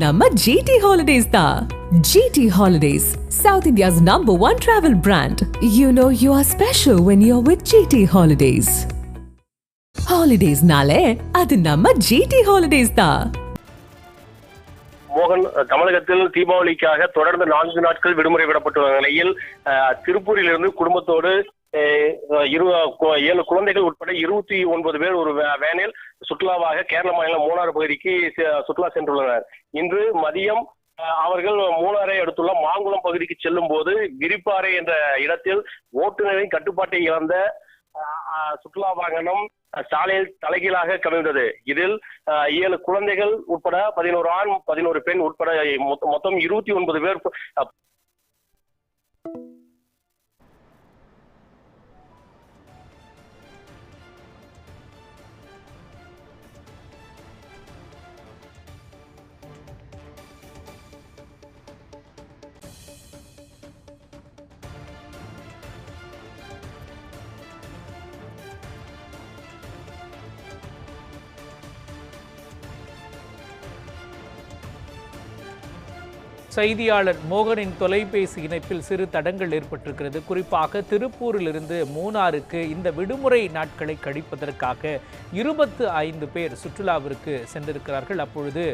நம்ம GT holidays தான். GT holidays south India's number one travel brand you know you are special when you are with GT holidays ஹாலிடேஸ்னாலே அது நம்ம GT holidays தான். மோகன் தமிழகத்தில் தீபாவளிக்காக தொடர்ந்து நான்கு நாட்கள் விடுமுறை விடப்பட்டுள்ள நிலையில் திருப்பூரிலிருந்து குடும்பத்தோடு இரு ஏழு குழந்தைகள் உட்பட இருபத்தி ஒன்பது பேர் ஒரு வேனில் சுற்றுலாவாக கேரள மாநிலம் மூணாறு பகுதிக்கு செ- சுற்றுலா சென்றுள்ளனர். இன்று மதியம் அவர்கள் மூணாரை அடுத்துள்ள மாங்குளம் பகுதிக்கு செல்லும் போது விரிப்பாறை என்ற இடத்தில் ஓட்டுநரின் கட்டுப்பாட்டை இழந்த சுற்றுலா வாகனம் சாலையில் தலைகீழாக கவிழ்ந்தது. இதில் அஹ், ஏழு குழந்தைகள் உட்பட பதினோரு ஆண் பதினோரு பெண் உட்பட மொத்தம் இருபத்தி ஒன்பது பேர் செய்தியாளர் மோகனின் தொலைபேசி இணைப்பில் சிறு தடங்கள் ஏற்பட்டிருக்கிறது. குறிப்பாக திருப்பூரிலிருந்து மூணாருக்கு இந்த விடுமுறை நாட்களை கழிப்பதற்காக இருபத்து ஐந்து பேர் சுற்றுலாவிற்கு சென்றிருக்கிறார்கள். அப்பொழுது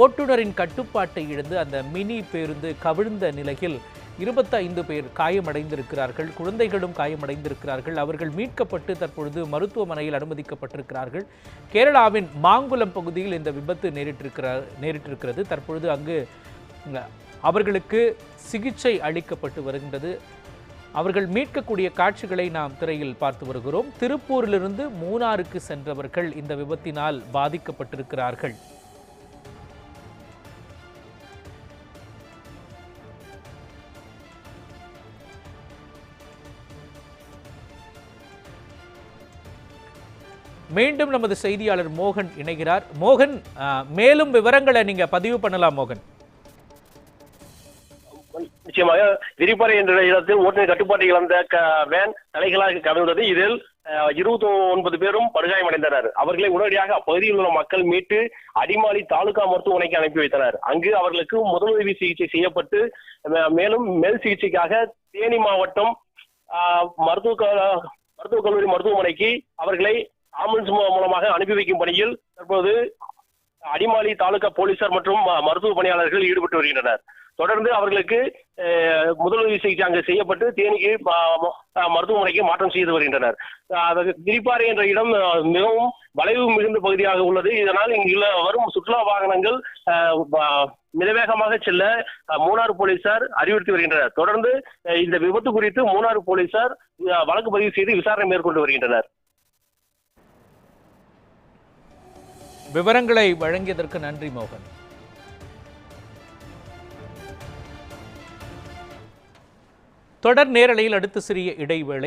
ஓட்டுநரின் கட்டுப்பாட்டை இழந்து அந்த மினி பேருந்து கவிழ்ந்த நிலையில் இருபத்தைந்து பேர் காயமடைந்திருக்கிறார்கள். குழந்தைகளும் காயமடைந்திருக்கிறார்கள். அவர்கள் மீட்கப்பட்டு தற்பொழுது மருத்துவமனையில் அனுமதிக்கப்பட்டிருக்கிறார்கள். கேரளாவின் மாங்குளம் பகுதியில் இந்த விபத்து நேரிட்டிருக்கிறார் நேரிட்டிருக்கிறது. தற்பொழுது அங்கு அவர்களுக்கு சிகிச்சை அளிக்கப்பட்டு வருகின்றது. அவர்கள் மீட்கக்கூடிய காட்சிகளை நாம் திரையில் பார்த்து வருகிறோம். திருப்பூரிலிருந்து மூணாருக்கு சென்றவர்கள் இந்த விபத்தினால் பாதிக்கப்பட்டிருக்கிறார்கள். மீண்டும் நமது செய்தியாளர் மோகன் இணைகிறார். மோகன் மேலும் விவரங்களை நீங்க பதிவு பண்ணலாம் மோகன். நிச்சயமாக விரிப்பறை என்ற இடத்தில் ஓட்டுநர் கட்டுப்பாட்டை இழந்த வேன் தலைகளாக கவிழ்ந்தது. இதில் இருபத்தி ஒன்பது பேரும் படுகாயமடைந்தனர். அவர்களை உடனடியாக அப்பகுதியில் உள்ள மக்கள் மீட்டு அடிமாலி தாலுகா மருத்துவமனைக்கு அனுப்பி வைத்தனர். அங்கு அவர்களுக்கு முதலுதவி சிகிச்சை செய்யப்பட்டு மேலும் மேல் சிகிச்சைக்காக தேனி மாவட்டம் மருத்துவ மருத்துவக் கல்லூரி மருத்துவமனைக்கு அவர்களை ஆம்புலன்ஸ் மூலமாக அனுப்பி வைக்கும் பணியில் தற்போது அடிமாலி தாலுகா போலீசார் மற்றும் ம- மருத்துவ பணியாளர்கள் ஈடுபட்டு வருகின்றனர். தொடர்ந்து அவர்களுக்கு முதலுதவி சிகிச்சை அங்கு செய்யப்பட்டு தேனிக்கு மருத்துவமனைக்கு மாற்றம் செய்து வருகின்றனர். கிரிப்பாறை என்ற இடம் மிகவும் வளைவு மிகுந்த பகுதியாக உள்ளது. இதனால் இங்குள்ள வரும் சுற்றுலா வாகனங்கள் அஹ், மிதவேகமாக செல்ல மூணாறு போலீசார் அறிவுறுத்தி வருகின்றனர். தொடர்ந்து இந்த விபத்து குறித்து மூணாறு போலீசார் வழக்கு பதிவு செய்து விசாரணை மேற்கொண்டு வருகின்றனர். விவரங்களை வழங்கியதற்கு நன்றி மோகன். தொடர் நேரலையில் அடுத்து சிறிய இடைவேளை